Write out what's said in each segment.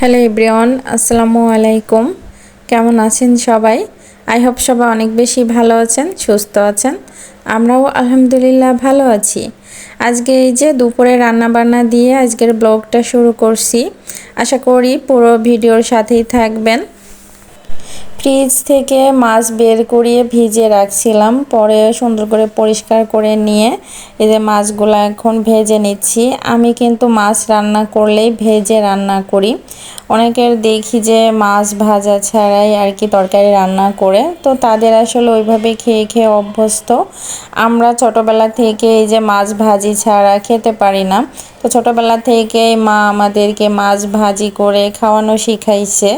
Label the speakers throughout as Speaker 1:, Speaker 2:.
Speaker 1: Hello ইব্রিয়ন আসসালামু আলাইকুম। কেমন আছেন সবাই? আই হোপ সবাই অনেক বেশি ভালো আছেন, সুস্থ আছেন। আমরাও আলহামদুলিল্লাহ ভালো আছি। আজকে এই যে দুপুরে রান্না বান্না দিয়ে আজকের ব্লগটা শুরু করছি। আশা করি পুরো ভিডিওর সাথেই থাকবেন। ফ্রিজ থেকে মাছ বের করিয়ে ভিজে রাখছিলাম। পরে সুন্দর করে পরিষ্কার করে নিয়ে এই যে মাছগুলো এখন ভেজে নিচ্ছি। আমি কিন্তু মাছ রান্না করলেই ভেজে রান্না করি। অনেকের দেখি যে মাছ ভাজা ছাড়াই আর কি তরকারি রান্না করে। তো তাদের আসলে ওইভাবে খেয়ে খেয়ে অভ্যস্ত। আমরা ছোটোবেলা থেকে এই যে মাছ ভাজি ছাড়া খেতে পারি না। তো ছোটোবেলা থেকে মা আমাদেরকে মাছ ভাজি করে খাওয়ানো শিখাইছে।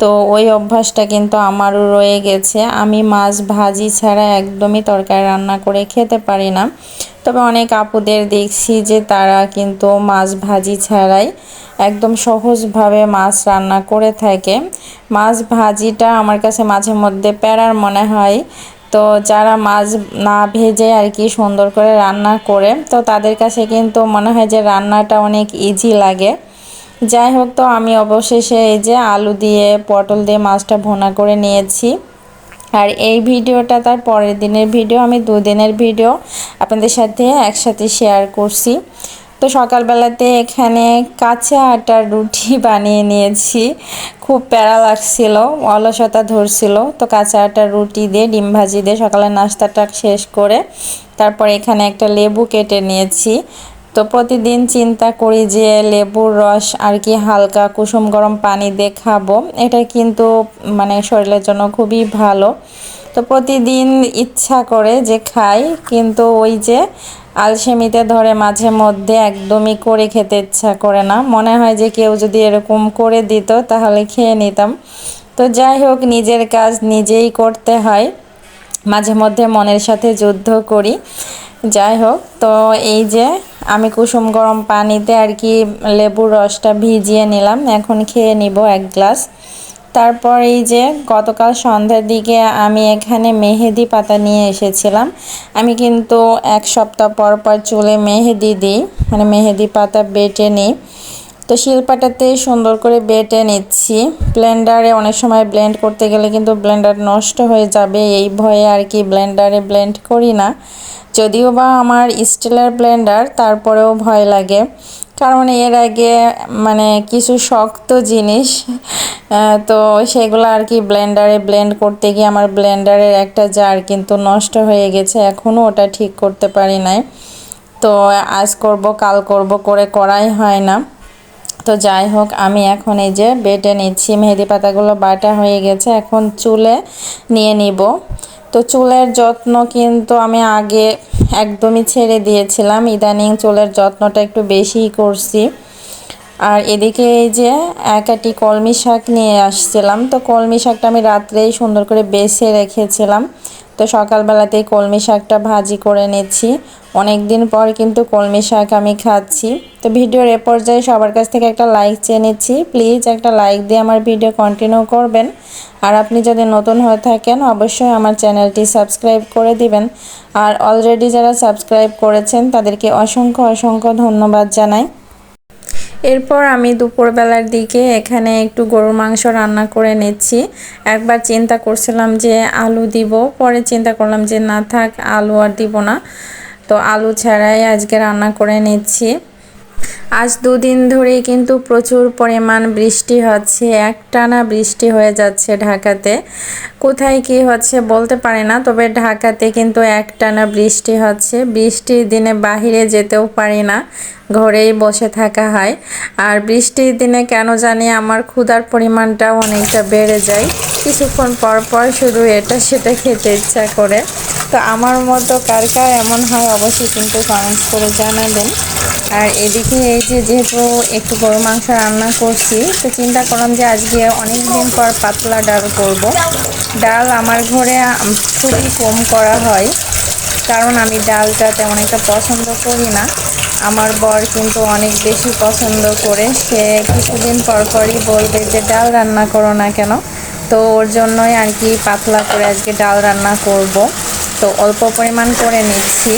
Speaker 1: তো ওই অভ্যাসটা কিন্তু আমারও রয়ে গেছে। আমি মাছ ভাজি ছাড়া একদমই তরকারি রান্না করে খেতে পারি না। তবে অনেক আপুদের দেখছি যে তারা কিন্তু মাছ ভাজি ছাড়াই একদম সহজভাবে মাছ রান্না করে থাকে। মাছ ভাজিটা আমার কাছে মাঝে মধ্যে প্যারার মনে হয়। তো যারা মাছ না ভেজে আর কি সুন্দর করে রান্না করে, তো তাদের কাছে কিন্তু মনে হয় যে রান্নাটা অনেক ইজি লাগে। যাই হোক তো, আমি অবশেষে এই যে আলু দিয়ে, পটল দিয়ে মাছটা ভোনা করে নিয়েছি। আর এই ভিডিওটা তার পরের দিনের ভিডিও, আমি দুদিনের ভিডিও আপনাদের সাথে একসাথে শেয়ার করছি। তো সকালবেলাতে এখানে কাঁচা আটার রুটি বানিয়ে নিয়েছি। খুব প্যারা লাগছিল, অলসতা ধরছিল। তো কাঁচা আটার রুটি দিয়ে, ডিম ভাজি দিয়ে সকালের নাস্তাটা শেষ করে তারপর এখানে একটা লেবু কেটে নিয়েছি। তো প্রতিদিন চিন্তা করি যে লেবুর রস আর কি হালকা কুসুম গরম পানি দিয়ে খাব। এটা কিন্তু মানে শরীরের জন্য খুবই ভালো। তো প্রতিদিন ইচ্ছা করে যে খাই, কিন্তু ওই যে আলসেমিতে ধরে মাঝে মধ্যে একদমই করে খেতে ইচ্ছা করে না। মনে হয় যে কেউ যদি এরকম করে দিত তাহলে খেয়ে নিতাম। তো যাই হোক, নিজের কাজ নিজেই করতে হয়। মাঝে মধ্যে মনের সাথে যুদ্ধ করি। যাই হোক, তো এই যে আমি কুসুম গরম পানিতে আর কি লেবুর রসটা ভিজিয়ে নিলাম। এখন খেয়ে নিব এক গ্লাস। তারপর এই যে গতকাল সন্ধ্যার দিকে আমি এখানে মেহেদি পাতা নিয়ে এসেছিলাম। আমি কিন্তু এক সপ্তাহ পর পর চুলে মেহেদি দিই। মানে মেহেদি পাতা বেটে নিই। তো শিলপাটাতে সুন্দর করে বেটে নিচ্ছি। ব্লেন্ডারে অনেক সময় ব্লেন্ড করতে গেলে কিন্তু ব্লেন্ডার নষ্ট হয়ে যাবে। এই ভয়ে আর কি ব্লেন্ডারে ব্লেন্ড করি না। যদিও বা আমার স্টিলের ব্লেন্ডার, তারপরেও ভয় লাগে। কারণ এর আগে মানে কিছু শক্ত জিনিস তো সেগুলো আর কি ব্লেন্ডারে ব্লেন্ড করতে গিয়ে আমার ব্লেন্ডারের একটা জার কিন্তু নষ্ট হয়ে গেছে। এখনও ওটা ঠিক করতে পারি নাই। তো আজ করব, কাল করব, করে করাই হয় না। তো যাই হোক, আমি এখন এই যে বেটে নিচ্ছি। মেহেদি পাতাগুলো বাটা হয়ে গেছে, এখন চুলে নিয়ে নিব। তো চুলের যত্ন কিন্তু আমি আগে একদমই ছেড়ে দিয়েছিলাম। ইদানিং চুলের যত্নটা একটু বেশিই করছি। আর এদিকে এই যে একাটি কলমি শাক নিয়ে আসছিলাম। তো কলমি শাকটা আমি রাত্রেই সুন্দর করে বেছে রেখেছিলাম। তো সকালবেলাতেই কলমি শাকটা ভাজি করে নিচ্ছি। অনেক দিন পর কিন্তু কলমি শাক আমি খাচ্ছি। তো ভিডিওর এ পর্যায়ে সবার কাছ থেকে একটা লাইক চেয়ে নিচ্ছি। প্লিজ একটা লাইক দিয়ে আমার ভিডিও কন্টিনিউ করবেন। আর আপনি যদি নতুন হয়ে থাকেন, অবশ্যই আমার চ্যানেলটি সাবস্ক্রাইব করে দিবেন। আর অলরেডি যারা সাবস্ক্রাইব করেছেন, তাদেরকে অসংখ্য অসংখ্য ধন্যবাদ জানাই। এরপর আমি দুপুরবেলার দিকে এখানে একটু গরুর মাংস রান্না করে নিচ্ছি। একবার চিন্তা করছিলাম যে আলু দিব, পরে চিন্তা করলাম যে না থাক, আলু আর দিব না। তো আলু ছাড়াই আজকে রান্না করে নিচ্ছি। আজ দুদিন ধরেই কিন্তু প্রচুর পরিমাণ বৃষ্টি হচ্ছে, একটানা বৃষ্টি হয়ে যাচ্ছে ঢাকাতে। কোথায় কি হচ্ছে বলতে পারি না, তবে ঢাকাতে কিন্তু একটানা বৃষ্টি হচ্ছে। বৃষ্টির দিনে বাহিরে যেতেও পারি না, ঘরেই বসে থাকা হয়। আর বৃষ্টির দিনে কেন জানি আমার ক্ষুধার পরিমাণটাও অনেকটা বেড়ে যায়। কিছুক্ষণ পর পর শুধু এটা সেটা খেতে ইচ্ছা করে। তো আমার মতো কার কার এমন হয় অবশ্যই কিন্তু কমেন্টস করে জানাবেন। আর এদিকে এই যে যেহেতু একটু গরু মাংস রান্না করছি, তো চিন্তা করলাম যে আজকে অনেক দিন পর পাতলা ডাল করব। ডাল আমার ঘরে খুবই কম করা হয়, কারণ আমি ডালটা তেমন একটা পছন্দ করি না। আমার বর কিন্তু অনেক বেশি পছন্দ করে, সে কিছুদিন পর পরই বলবে যে ডাল রান্না করো না কেন। তো ওর জন্যই আর কি পাতলা করে আজকে ডাল রান্না করব। তো অল্প পরিমাণ করে নিচ্ছি।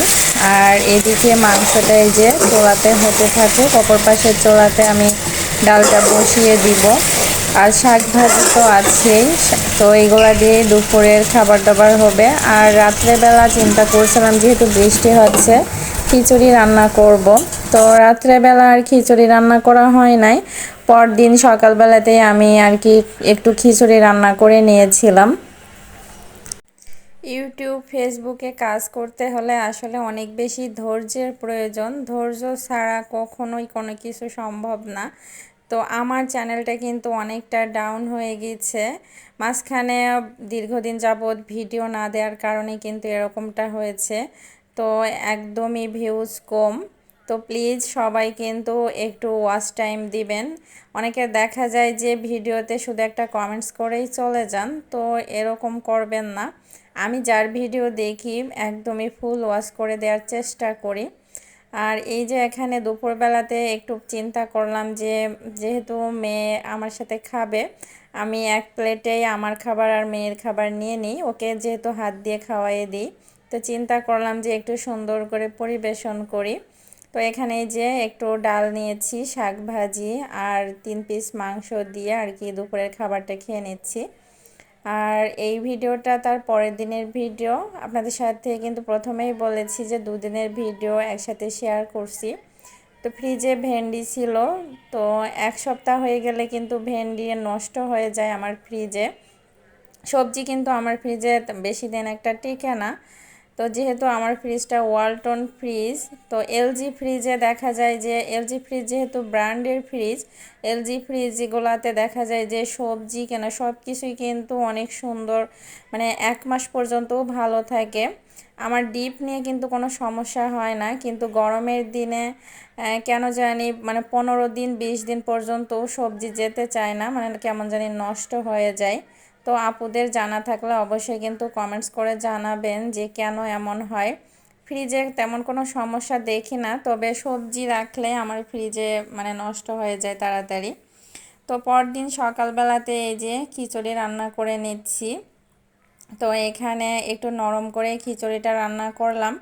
Speaker 1: আর এদিকে মাংসটা এই যে চোলাতে হতে থাকে অপর পাশের চোলাতে আমি ডালটা বসিয়ে দিব। আর শাক ভাজি তো আছেই, তো এগুলা দিয়ে দুপুরের খাবার দাবার হবে। আর রাত্রেবেলা চিন্তা করছিলাম, যেহেতু বৃষ্টি হচ্ছে, খিচুড়ি রান্না করব। তো রাত্রেবেলা আর খিচুড়ি রান্না করা হয় নাই। পরদিন সকালবেলাতেই আমি আর কি একটু খিচুড়ি রান্না করে নিয়েছিলাম। ইউটিউব, ফেসবুকে কাজ করতে হলে আসলে অনেক বেশি ধৈর্যের প্রয়োজন। ধৈর্য ছাড়া কখনোই কোনো কিছু সম্ভব না। তো আমার চ্যানেলটা কিন্তু অনেকটা ডাউন হয়ে গেছে। মাঝখানে দীর্ঘদিন যাবৎ ভিডিও না দেওয়ার কারণে কিন্তু এরকমটা হয়েছে। তো একদমই ভিউজ কম। তো প্লিজ সবাই কিন্তু একটু ওয়াচ টাইম দিবেন। অনেকে দেখা যায় যে ভিডিওতে শুধু একটা কমেন্টস করেই চলে যান, তো এরকম করবেন না। আমি যার ভিডিও দেখি একদমই ফুল ওয়াশ করে দেওয়ার চেষ্টা করি। আর এই যে এখানে দুপুরবেলাতে একটু চিন্তা করলাম যে যেহেতু মেয়ে আমার সাথে খাবে, আমি এক প্লেটেই আমার খাবার আর মেয়ের খাবার নিয়ে নিই, ওকে যেহেতু হাত দিয়ে খাওয়াই দিই, তো চিন্তা করলাম যে একটু সুন্দর করে পরিবেশন করি। তো এখানে যে একটু ডাল নিয়েছি, শাক ভাজি আর তিন পিস মাংস দিয়ে আর কি দুপুরের খাবারটা খেয়ে নিচ্ছি। আর এই ভিডিওটা তার পরের দিনের ভিডিও। আপনাদের সাথে কিন্তু প্রথমেই বলেছি যে দুদিনের ভিডিও একসাথে শেয়ার করছি। তো ফ্রিজে ভেন্ডি ছিল, তো এক সপ্তাহ হয়ে গেলে কিন্তু ভেন্ডি নষ্ট হয়ে যায় আমার ফ্রিজে। সবজি কিন্তু আমার ফ্রিজে বেশি দিন একটা টিকে না। তো যেহেতু আমার ফ্রিজটা ওয়ালটন ফ্রিজ, তো এলজি ফ্রিজে দেখা যায় যে, এলজি ফ্রিজ যেহেতু ব্র্যান্ডের ফ্রিজ, এলজি ফ্রিজগুলোতে দেখা যায় যে সবজি কেন সব কিছুই কিন্তু অনেক সুন্দর মানে এক মাস পর্যন্তও ভালো থাকে। আমার ডিপ নিয়ে কিন্তু কোনো সমস্যা হয় না, কিন্তু গরমের দিনে কেন জানি মানে পনেরো দিন, বিশ দিন পর্যন্ত সবজি যেতে চায় না মানে কেমন জানি নষ্ট হয়ে যায়। তো আপুদের জানা থাকলে অবশ্যই কিন্তু কমেন্টস করে জানাবেন যে কেন এমন হয়। ফ্রিজে তেমন কোনো সমস্যা দেখি না, তবে সবজি রাখলে আমার ফ্রিজে মানে নষ্ট হয়ে যায় তাড়াতাড়ি। তো পরদিন সকালবেলাতে এই যে খিচুড়ি রান্না করে নিচ্ছি। তো এখানে একটু নরম করে খিচুড়িটা রান্না করলাম,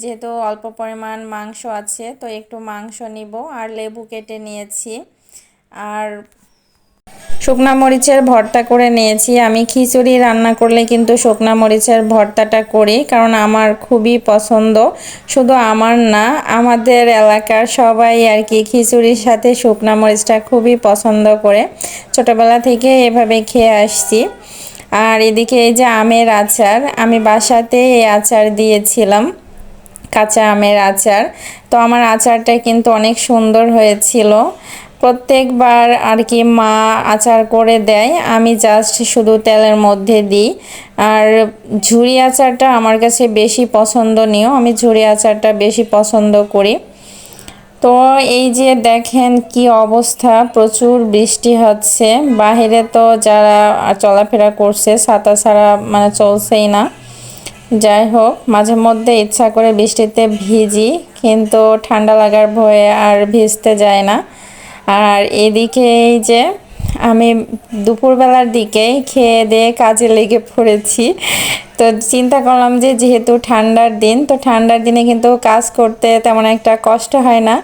Speaker 1: যেহেতু অল্প পরিমাণ মাংস আছে, তো একটু মাংস নিব আর লেবু কেটে নিয়েছি। আর শুকনা মরিচের ভর্তা করে নিয়েছি। আমি খিচুড়ি রান্না করলে কিন্তু শুকনা মরিচের ভর্তাটা করি, কারণ আমার খুবই পছন্দ। শুধু আমার না, আমাদের এলাকার সবাই আর কি খিচুড়ির সাথে শুকনা মরিচটা খুবই পছন্দ করে। ছোটোবেলা থেকে এভাবে খেয়ে আসছি। আর এদিকে এই যে আমের আচার, আমি বাসাতে এই আচার দিয়েছিলাম, কাঁচা আমের আচার। তো আমার আচারটা কিন্তু অনেক সুন্দর হয়েছিল। প্রত্যেকবার আর কি মা আচার করে দেয়, আমি জাস্ট শুধু তেলের মধ্যে দিই। আর ঝুড়ি আচারটা আমার কাছে বেশি পছন্দনীয়, আমি ঝুড়ি আচারটা বেশি পছন্দ করি। তো এই যে দেখেন কি অবস্থা, প্রচুর বৃষ্টি হচ্ছে। বাহিরে তো যারা চলাফেরা করছে, ছাতা ছাড়া মানে চলছেই না। যাই হোক, মাঝে মধ্যে ইচ্ছা করে বৃষ্টিতে ভিজি, কিন্তু ঠান্ডা লাগার ভয়ে আর ভিজতে যায় না। আর এদিকে এই যে আমি দুপুরবেলার দিকে খেয়ে দিয়ে কাজে লেগে পড়েছি। তো চিন্তা করলাম যে যেহেতু ঠান্ডার দিন, তো ঠান্ডার দিনে কিন্তু কাজ করতে তেমন একটা কষ্ট হয় না।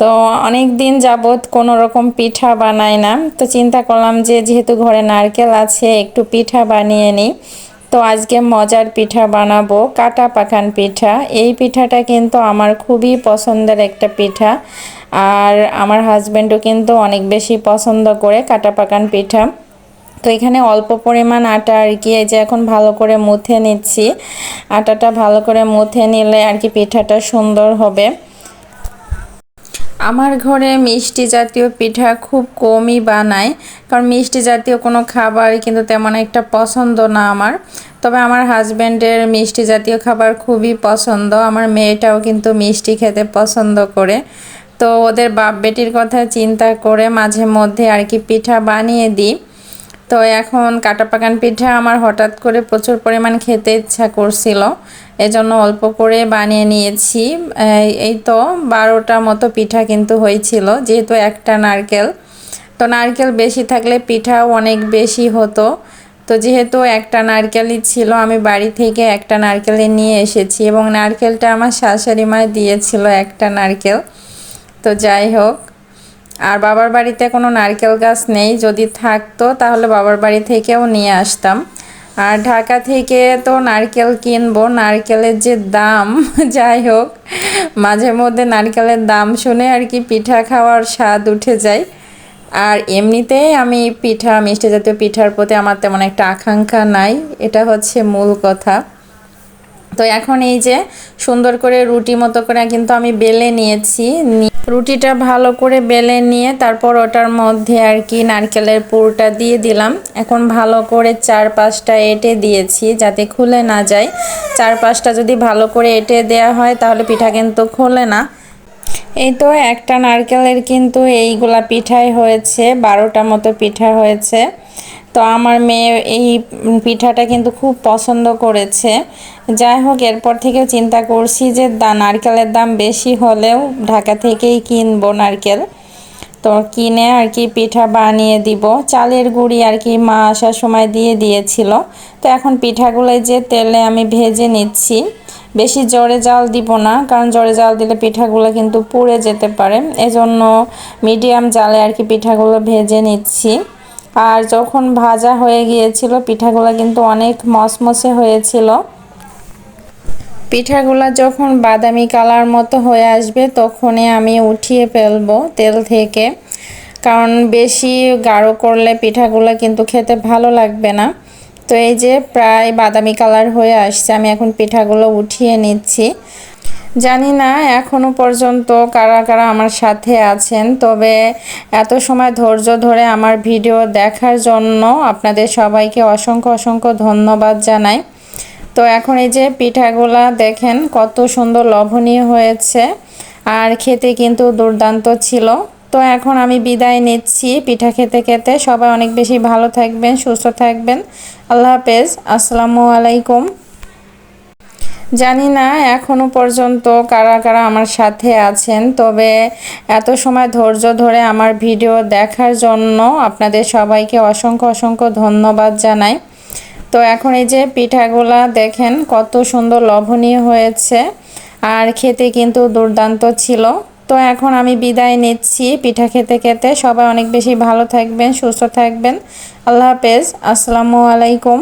Speaker 1: তো অনেক দিন যাবৎ কোনো রকম পিঠা বানাই না। তো চিন্তা করলাম যে যেহেতু ঘরে নারকেল আছে, একটু পিঠা বানিয়ে নিই। তো আজকে মজার পিঠা বানাবো, কাটা পাখান পিঠা। এই পিঠাটা কিন্তু আমার খুবই পছন্দের একটা পিঠা। আর আমার হাজব্যান্ডও কিন্তু অনেক বেশি পছন্দ করে কাটা পাকান পিঠা। তো এখানে অল্প পরিমাণ আটা আর কি, এই যে এখন ভালো করে মুথে নিচ্ছি। আটাটা ভালো করে মুথে নিলে আর কি পিঠাটা সুন্দর হবে। আমার ঘরে মিষ্টি জাতীয় পিঠা খুব কমই বানায় কারণ মিষ্টি জাতীয় কোনো খাবার কিন্তু তেমন একটা পছন্দ না আমার। তবে আমার হাজব্যান্ডের মিষ্টি জাতীয় খাবার খুবই পছন্দ, আমার মেয়েটাও কিন্তু মিষ্টি খেতে পছন্দ করে। তো ওদের বাপ বেটির কথা চিন্তা করে মাঝে মধ্যে আর কি পিঠা বানিয়ে দিই। তো এখন কাটা পাকান পিঠা আমার হঠাৎ করে প্রচুর পরিমাণ খেতে ইচ্ছা করছিল। এজন্য অল্প করে বানিয়ে নিয়েছি। এই তো বারোটা মতো পিঠা কিন্তু হয়েছিল, যেহেতু একটা নারকেল। তো নারকেল বেশি থাকলে পিঠাও অনেক বেশি হতো। তো যেহেতু একটা নারকেলই ছিল, আমি বাড়ি থেকে একটা নারকেলে নিয়ে এসেছি এবং নারকেলটা আমার শাশুড়ি মা দিয়েছিল একটা নারকেল। তো যাই হোক, আর বাবার বাড়িতে কোনো নারকেল গাছ নেই, যদি থাকতো তাহলে বাবার বাড়ি থেকেও নিয়ে আসতাম। আর ঢাকা থেকে তো নারকেল কিনবো। নারকেলের যে দাম, যাই হোক, মাঝে মধ্যে নারকেলের দাম শুনে আর কি পিঠা খাওয়ার স্বাদ উঠে যায়। আর এমনিতেই আমি পিঠা, মিষ্টি জাতীয় পিঠার প্রতি আমার তেমন একটা আকাঙ্ক্ষা নাই। এটা হচ্ছে মূল কথা। তো এখন এই যে সুন্দর করে রুটি মতো করে কিন্তু আমি বেলে নিয়েছি। রুটিটা ভালো করে বেলে নিয়ে তারপর ওটার মধ্যে আর কি নারকেলের পুরটা দিয়ে দিলাম। এখন ভালো করে চার পাঁচটা এঁটে দিয়েছি যাতে খুলে না যায়। চার পাঁচটা যদি ভালো করে এঁটে দেওয়া হয় তাহলে পিঠা কিন্তু খোলে না। এই তো একটা নারকেলের কিন্তু এইগুলা পিঠাই হয়েছে, বারোটা মতো পিঠা হয়েছে। তো আমার মেয়ে এই পিঠাটা কিন্তু খুব পছন্দ করেছে। যাই হোক, এরপর থেকে চিন্তা করছি যে নারকেলের দাম বেশি হলেও ঢাকা থেকেই কিনবো নারকেল। তো কিনে আর কি পিঠা বানিয়ে দিব। চালের গুঁড়ি আর কি মা আসার সময় দিয়ে দিয়েছিল। তো এখন পিঠাগুলোই যে তেলে আমি ভেজে নিচ্ছি, বেশি জোরে জাল দিব না, কারণ জোরে জাল দিলে পিঠাগুলো কিন্তু পুড়ে যেতে পারে। এজন্য মিডিয়াম জালে আর কি পিঠাগুলো ভেজে নিচ্ছি। আর যখন ভাজা হয়ে গিয়েছিল, পিঠাগুলো কিন্তু অনেক মসমসে হয়েছিল। পিঠাগুলো যখন বাদামি কালার মতো হয়ে আসবে, তখনই আমি উঠিয়ে ফেলব তেল থেকে। কারণ বেশি গাঢ় করলে পিঠাগুলো কিন্তু খেতে ভালো লাগবে না। তো এই যে প্রায় বাদামি কালার হয়ে আসছে, আমি এখন পিঠাগুলো উঠিয়ে নিচ্ছি। জানি না এখনও পর্যন্ত কারা কারা আমার সাথে আছেন, তবে এত সময় ধৈর্য ধরে আমার ভিডিও দেখার জন্য আপনাদের সবাইকে অসংখ্য অসংখ্য ধন্যবাদ জানাই। তো এখন এই যে পিঠাগুলা দেখেন, কত সুন্দর লবণীয় হয়েছে, আর খেতে কিন্তু দুর্দান্ত ছিল। তো এখন আমি বিদায় নিচ্ছি পিঠা খেতে খেতে। সবাই অনেক বেশি ভালো থাকবেন, সুস্থ থাকবেন। আল্লাহ হাফেজ। আসসালামু আলাইকুম। জানি না এখনও পর্যন্ত কারা কারা আমার সাথে আছেন, তবে এত সময় ধৈর্য ধরে আমার ভিডিও দেখার জন্য আপনাদের সবাইকে অসংখ্য অসংখ্য ধন্যবাদ জানাই। তো এখন এই যে পিঠাগুলা দেখেন কত সুন্দর লবণীয় হয়েছে, আর খেতে কিন্তু দুর্দান্ত ছিল। তো এখন আমি বিদায় নিচ্ছি, পিঠা খেতে খেতে। সবাই অনেক বেশি ভালো থাকবেন, সুস্থ থাকবেন। আল্লাহ হাফেজ। আসসালামু আলাইকুম।